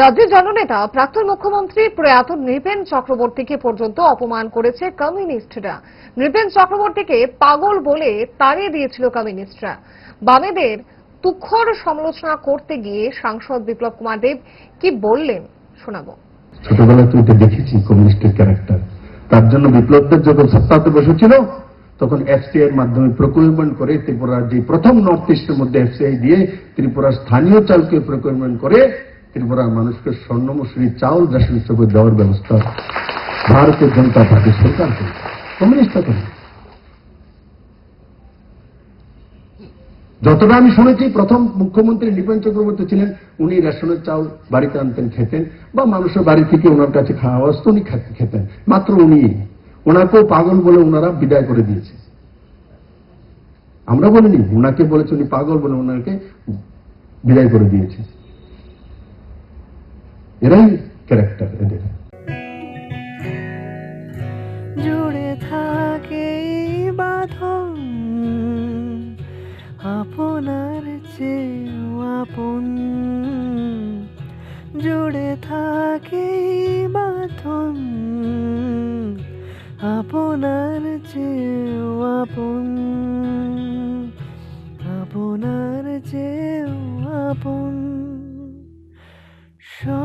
রাজ্যের জননেতা, প্রাক্তন মুখ্যমন্ত্রী প্রয়াত নৃপেন চক্রবর্তীকে পর্যন্ত অপমান করেছে কমিউনিস্টরা। নৃপেন চক্রবর্তীকে পাগল বলে তাড়িয়ে দিয়েছিল কমিউনিস্টরা। বামেদের তুখর সমালোচনা করতে গিয়ে সাংসদ বিপ্লব কুমার দেব কি বললেন শোনাবো। ছোটবেলায় তো এটা দেখেছি, কমিউনিস্টের ক্যারেক্টার তার জন্য বিপ্লবদের যখন সত্তাতে বসেছিল, তখন এফসিআই এর মাধ্যমে প্রকিউরমেন্ট করে ত্রিপুরার যে প্রথম নর্থ ইস্টের মধ্যে এফসিআই দিয়ে ত্রিপুরার স্থানীয় চালকে প্রকিউরমেন্ট করে ত্রিপুরার মানুষকে স্বর্ণ মসুরি চাউল রেশন হিসেবে দেওয়ার ব্যবস্থা ভারতীয় জনতা পার্টি সরকার করে কমিউনিস্টরা করে। যতটা আমি শুনেছি, প্রথম মুখ্যমন্ত্রী নৃপেন চক্রবর্তী ছিলেন, উনি রেশনের চাউল বাড়িতে আনতেন, খেতেন, বা মানুষের বাড়ি থেকে ওনার কাছে খাওয়া আসতো উনি খেতেন। মাত্র উনি, ওনাকেও পাগল বলে ওনারা বিদায় করে দিয়েছে। আমরা বলিনি ওনাকে বলেছে উনি পাগল বলে ওনাকে বিদায় করে দিয়েছে। এরাই ক্যারেক্টার এদের জুড়ে থাকে বাঁধন, আপনার চেয়েও আপন। জুড়ে থাকে বাঁধন, আপনার চেয়েও আপন। আপনার চেয়েও আপন। সব